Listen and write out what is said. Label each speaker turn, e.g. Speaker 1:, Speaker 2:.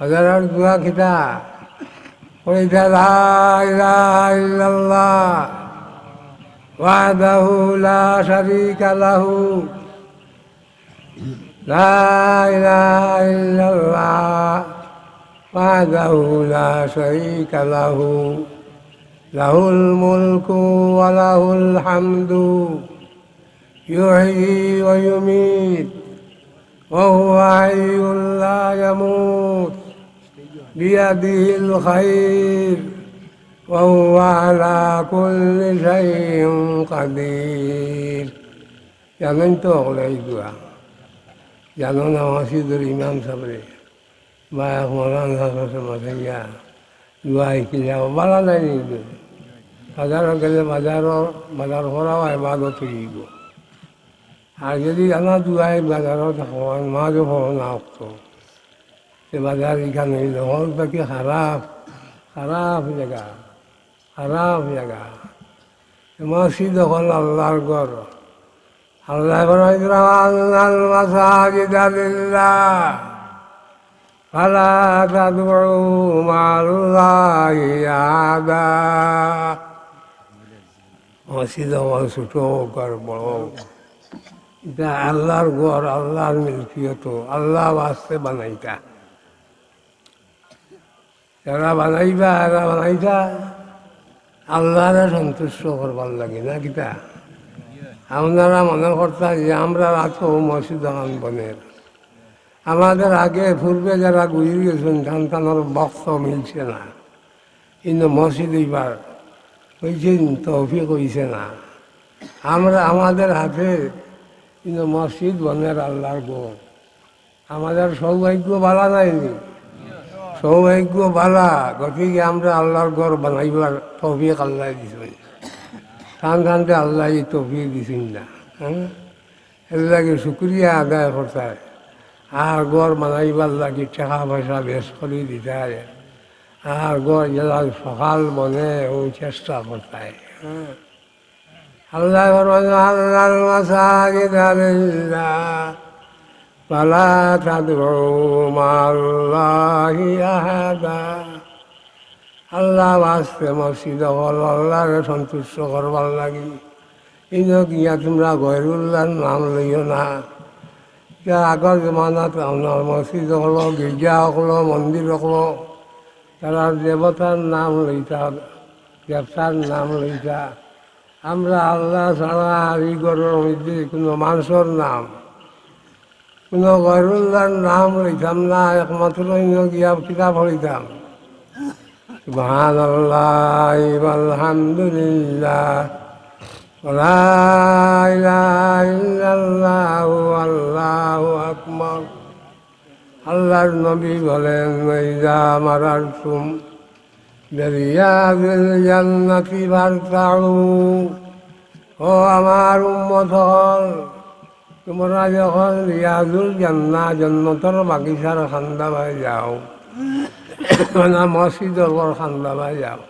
Speaker 1: فذروا بها كتاب وإذا لا إله إلا الله وحده لا شريك له لا إله إلا الله وحده لا شريك له له الملك وله الحمد يحيي ويميت وهو حي لا يموت بيده الخير وهو على كل شيء قدير জানেন তো ওগুলো এই দোয়া জানো না মসজিদের ইমাম সাবরে বা মরান মাথায় গিয়া দোয়া শিকি যাব বালা নাই নিজ বাজারত গেলে বাজাৰৰ বাজাৰ কৰাও এবাদত থাকিব আর যদি জানা দুয়াই বাজারত হওয়ার মাঝে হওয়া না হতো সে বাজার এখানে হল বাকি খারাপ খারাপ জায়গা খারাপ জায়গা মসজিদ হল আল্লাহর ঘর আল্লাহ আল্লাহ মাসাজিদ লিল্লাহ فلا تدعوا مع الله أحدا মসজিদ আমার ছোট ঘর বড় এটা আল্লাহর ঘর আল্লাহর মিলকিয়ত আল্লাহ বাস্তে বানাইতা যারা বানাইবা, এরা বানাইতা আল্লাহরে সন্তুষ্ট করবার লাগে, না কিতা আপনারা মনে করতা যে আমরা আছো মসজিদ বনের। আমাদের আগে পূর্বে যারা গুজরি গেছেন সন্তানের বক্ত মিলছে না। কিন্তু মসজিদ এইবার হয়েছেন তৌফিক হয়েছে না। আমরা, আমাদের হাতে কিন্তু মসজিদ বনের আল্লাহর গোর আমাদের সৌভাগ্য বালা নাইনি সৌভাগ্য বালা, গতিকে আমরা আল্লাহর ঘর বানাইবার তৌফিক আল্লাহ দিছেন। টান টানতে আল্লাহ তৌফিক দিছেন না হ্যাঁ? এগুলাকে শুক্রিয়া আদায় করতে আর ঘর বানাইবার লাগে টাকা পয়সা বেশ করে দিতে হয়। আর ঘর যারা সকাল মনে ও চেষ্টা করতে হয় আল্লাহ আল্লাহর ফালা তাদউ আল্লাহ বাস্তে মসজিদ হল আল্লাহরে সন্তুষ্ট করবার লাগি। কিন্তু গিয়া তোমরা গৈরুল্লাহর নাম লইও না? এতিয়া আগৰ জমানাত আপোনাৰ মছজিদ হলো, গীৰ্জা হলো, মন্দিৰ হলো তারা দেবতার নাম লইতা দেবতার নাম লইতা। আমরা আল্লাহ ছাড়া গরের মধ্যে কোনো মানুষের নাম গরুল্লার নাম লইতাম না একমাত্র অন্য গিয়া কিতাব হইতাম সুবহান আল্লাহ আলহামদুলিল্লাহ لا إله إلا الله والله أكبر আল্লাহর নবী বলেন ইজা মারার তুম দরিয়াদিল জান্নাতি বার্তাউ ও আমার উম্মত হল তোমরা যখন রিয়াজুল জান্না জন্নতর বাগিচার খান্দাবাই যাও মানে মসজিদর খান্দাবাই যাও